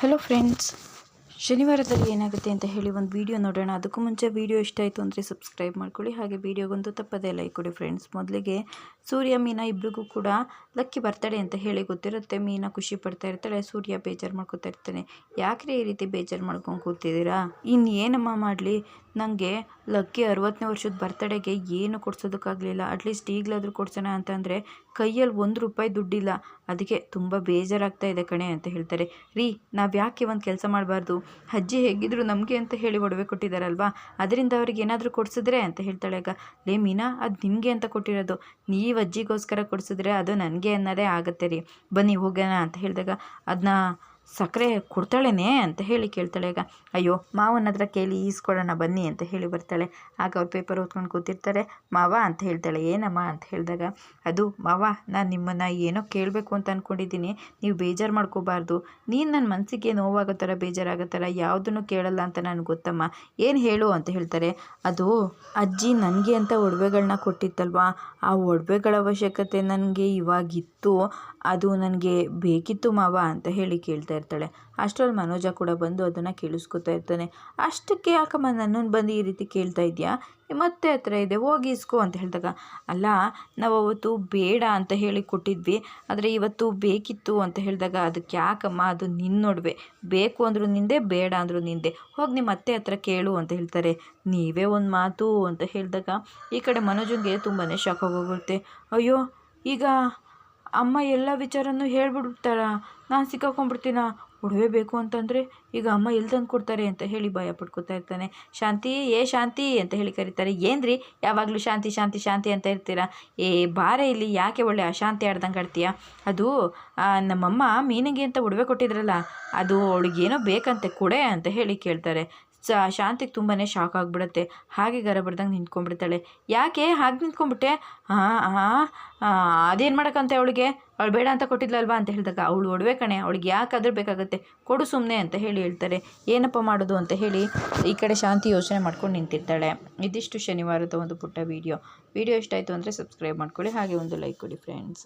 Hello friends ಶನಿವಾರದಲ್ಲಿ ಏನಾಗುತ್ತೆ ಅಂತ ಹೇಳಿ ಒಂದು ವಿಡಿಯೋ ನೋಡೋಣ. ಅದಕ್ಕೂ ಮುಂಚೆ ವಿಡಿಯೋ ಇಷ್ಟ ಆಯಿತು ಅಂದರೆ ಸಬ್ಸ್ಕ್ರೈಬ್ ಮಾಡ್ಕೊಳ್ಳಿ. ಹಾಗೆ ವಿಡಿಯೋಗೊಂದು ತಪ್ಪದೇ ಲೈಕ್ ಕೊಡಿ ಫ್ರೆಂಡ್ಸ್ ಮೊದಲಿಗೆ ಸೂರ್ಯ, ಮೀನಾ ಇಬ್ಬರಿಗೂ ಕೂಡ ಲಕ್ಕಿ ಬರ್ತಡೆ ಅಂತ ಹೇಳಿ ಗೊತ್ತಿರುತ್ತೆ. ಮೀನಾ ಖುಷಿ ಪಡ್ತಾ ಇರ್ತಾಳೆ, ಸೂರ್ಯ ಬೇಜಾರು ಮಾಡ್ಕೊತಾ ಇರ್ತಾನೆ. ಯಾಕ್ರೆ ಈ ರೀತಿ ಬೇಜಾರು ಮಾಡ್ಕೊಂಡು ಕೂತಿದ್ದೀರಾ? ಇನ್ನು ಏನಮ್ಮ ಮಾಡಲಿ? ನನಗೆ ಲಕ್ಕಿ ಅರವತ್ತನೇ ವರ್ಷದ ಬರ್ತಡೇಗೆ ಏನು ಕೊಡ್ಸೋದಕ್ಕಾಗಲಿಲ್ಲ. ಅಟ್ಲೀಸ್ಟ್ ಈಗಲಾದರೂ ಕೊಡ್ಸೋಣ ಅಂತಂದರೆ ಕೈಯಲ್ಲಿ ಒಂದು ರೂಪಾಯಿ ದುಡ್ಡಿಲ್ಲ. ಅದಕ್ಕೆ ತುಂಬ ಬೇಜಾರಾಗ್ತಾ ಇದೆ ಕಣೆ ಅಂತ ಹೇಳ್ತಾರೆ. ರೀ ನಾವು ಯಾಕೆ ಒಂದು ಕೆಲಸ ಮಾಡಬಾರ್ದು? ಅಜ್ಜಿ ಹೇಗಿದ್ರು ನಮಗೆ ಅಂತ ಹೇಳಿ ಒಡವೆ ಕೊಟ್ಟಿದ್ದಾರಲ್ವಾ ಅದರಿಂದ ಅವ್ರಿಗೆ ಏನಾದರೂ ಕೊಡಿಸಿದ್ರೆ ಅಂತ ಹೇಳ್ತಾಳೆ ಆಗ. ಲೇ ಮೀನಾ, ಅದು ನಿಮಗೆ ಅಂತ ಕೊಟ್ಟಿರೋದು. ನೀವು ಅಜ್ಜಿಗೋಸ್ಕರ ಕೊಡಿಸಿದ್ರೆ ಅದು ನನಗೆ ಅನ್ನೋದೇ ಆಗುತ್ತೆ ರೀ. ಬನ್ನಿ ಹೋಗೋಣ ಅಂತ ಹೇಳಿದಾಗ ಅದನ್ನ ಸಕ್ಕರೆ ಕೊಡ್ತಾಳೇನೆ ಅಂತ ಹೇಳಿ ಕೇಳ್ತಾಳೆ. ಈಗ ಅಯ್ಯೋ, ಮಾವನ ಹತ್ರ ಕೇಳಿ ಈಸ್ಕೊಡೋಣ ಬನ್ನಿ ಅಂತ ಹೇಳಿ ಬರ್ತಾಳೆ. ಆಗ ಅವ್ರು ಪೇಪರ್ ಓದ್ಕೊಂಡು ಕೂತಿರ್ತಾರೆ. ಮಾವ ಅಂತ ಹೇಳ್ತಾಳೆ. ಏನಮ್ಮ ಅಂತ ಹೇಳಿದಾಗ, ಅದು ಮಾವ, ನಾನು ನಿಮ್ಮನ್ನು ಏನೋ ಕೇಳಬೇಕು ಅಂತ ಅಂದ್ಕೊಂಡಿದ್ದೀನಿ ನೀವು ಬೇಜಾರು ಮಾಡ್ಕೋಬಾರ್ದು. ನೀನು ನನ್ನ ಮನಸ್ಸಿಗೆ ನೋವಾಗೋ ಥರ ಬೇಜಾರಾಗೋ ಥರ ಯಾವುದನ್ನು ಕೇಳಲ್ಲ ಅಂತ ನನಗೆ ಗೊತ್ತಮ್ಮ. ಏನು ಹೇಳು ಅಂತ ಹೇಳ್ತಾರೆ. ಅದು ಅಜ್ಜಿ ನನಗೆ ಅಂತ ಒಡವೆಗಳನ್ನ ಕೊಟ್ಟಿತ್ತಲ್ವಾ? ಆ ಒಡವೆಗಳ ಅವಶ್ಯಕತೆ ನನಗೆ ಇವಾಗಿತ್ತು. ಅದು ನನಗೆ ಬೇಕಿತ್ತು ಮಾವ ಅಂತ ಹೇಳಿ ಕೇಳ್ತಾ ಇರ್ತಾಳೆ. ಅಷ್ಟರಲ್ಲಿ ಮನೋಜ ಕೂಡ ಬಂದು ಅದನ್ನು ಕೇಳಿಸ್ಕೊತಾ ಇರ್ತಾನೆ. ಅಷ್ಟಕ್ಕೆ ಯಾಕಮ್ಮ ನನ್ನನ್ನು ಬಂದು ಈ ರೀತಿ ಕೇಳ್ತಾ ಇದೆಯಾ? ಮತ್ತೆ ಹತ್ರ ಇದೆ, ಹೋಗಿ ಇಸ್ಕೋ ಅಂತ ಹೇಳಿದಾಗ, ಅಲ್ಲ, ನಾವು ಅವತ್ತು ಬೇಡ ಅಂತ ಹೇಳಿ ಕೊಟ್ಟಿದ್ವಿ, ಆದರೆ ಇವತ್ತು ಬೇಕಿತ್ತು ಅಂತ ಹೇಳಿದಾಗ, ಅದಕ್ಕೆ ಯಾಕಮ್ಮ ಅದು ನಿನ್ನ ನೋಡುವೆ? ಬೇಕು ಅಂದರೂ ನಿಂದೆ, ಬೇಡ ಅಂದರೂ ನಿಂದೆ. ಹೋಗಿ ನಿಮ್ಮ ಅತ್ತೆ ಹತ್ರ ಕೇಳು ಅಂತ ಹೇಳ್ತಾರೆ. ನೀವೇ ಒಂದು ಮಾತು ಅಂತ ಹೇಳಿದಾಗ, ಈ ಕಡೆ ಮನೋಜಂಗೆ ತುಂಬಾ ಶಾಕ್ ಆಗೋಗುತ್ತೆ. ಅಯ್ಯೋ, ಈಗ ಅಮ್ಮ ಎಲ್ಲ ವಿಚಾರನೂ ಹೇಳ್ಬಿಡ್ತಾರ ನಾನು ಸಿಕ್ಕಾಕೊಂಡ್ಬಿಡ್ತೀನ? ಒಡವೆ ಬೇಕು ಅಂತಂದರೆ ಈಗ ಅಮ್ಮ ಎಲ್ಲಿ ತಂದು ಕೊಡ್ತಾರೆ ಅಂತ ಹೇಳಿ ಭಯ ಪಡ್ಕೊತಾ ಇರ್ತಾನೆ. ಶಾಂತಿ, ಏ ಶಾಂತಿ ಅಂತ ಹೇಳಿ ಕರೀತಾರೆ. ಏನ್ರಿ? ಯಾವಾಗಲೂ ಶಾಂತಿ ಶಾಂತಿ ಶಾಂತಿ ಅಂತ ಇರ್ತೀರಾ? ಏ ಬಾರೆ ಇಲ್ಲಿ ಯಾಕೆ ಒಳ್ಳೆ ಅಶಾಂತಿ ಆಡ್ದಂಗೆ ಆಡ್ತೀಯ? ಅದು ನಮ್ಮಮ್ಮ ಮೀನಿಗೆ ಅಂತ ಒಡವೆ ಕೊಟ್ಟಿದ್ರಲ್ಲ, ಅದು ಅವಳಿಗೇನೋ ಬೇಕಂತೆ ಕೊಡೆ ಅಂತ ಹೇಳಿ ಕೇಳ್ತಾರೆ. ಶಾಂತಿಗೆ ತುಂಬಾ ಶಾಕ್ ಆಗಿಬಿಡುತ್ತೆ. ಹಾಗೆ ಗರ ಬರ್ದಂಗೆ ನಿಂತ್ಕೊಂಡ್ಬಿಡ್ತಾಳೆ. ಯಾಕೆ? ಹಾಗೆ ನಿಂತ್ಕೊಂಡ್ಬಿಟ್ಟೆ? ಹಾಂ ಹಾಂ ಅದೇನು ಮಾಡೋಕ್ಕಂತೆ ಅವಳಿಗೆ? ಅವಳು ಬೇಡ ಅಂತ ಕೊಟ್ಟಿದ್ಲಲ್ವಾ ಅಂತ ಹೇಳಿದಾಗ, ಅವಳು ಒಡವೆ ಕಣೆ, ಅವಳಿಗೆ ಯಾಕಾದ್ರೂ ಬೇಕಾಗುತ್ತೆ. ಕೊಡು ಸುಮ್ಮನೆ ಅಂತ ಹೇಳಿ ಹೇಳ್ತಾರೆ. ಏನಪ್ಪ ಮಾಡೋದು? ಅಂತ ಹೇಳಿ ಈ ಕಡೆ ಶಾಂತಿ ಯೋಚನೆ ಮಾಡ್ಕೊಂಡು ನಿಂತಿರ್ತಾಳೆ. ಇದಿಷ್ಟು ಶನಿವಾರದ ಒಂದು ಪುಟ್ಟ ವೀಡಿಯೋ ವೀಡಿಯೋ ಇಷ್ಟ ಆಯಿತು ಅಂದರೆ ಸಬ್ಸ್ಕ್ರೈಬ್ ಮಾಡ್ಕೊಳ್ಳಿ. ಹಾಗೆ ಒಂದು ಲೈಕ್ ಕೊಡಿ ಫ್ರೆಂಡ್ಸ್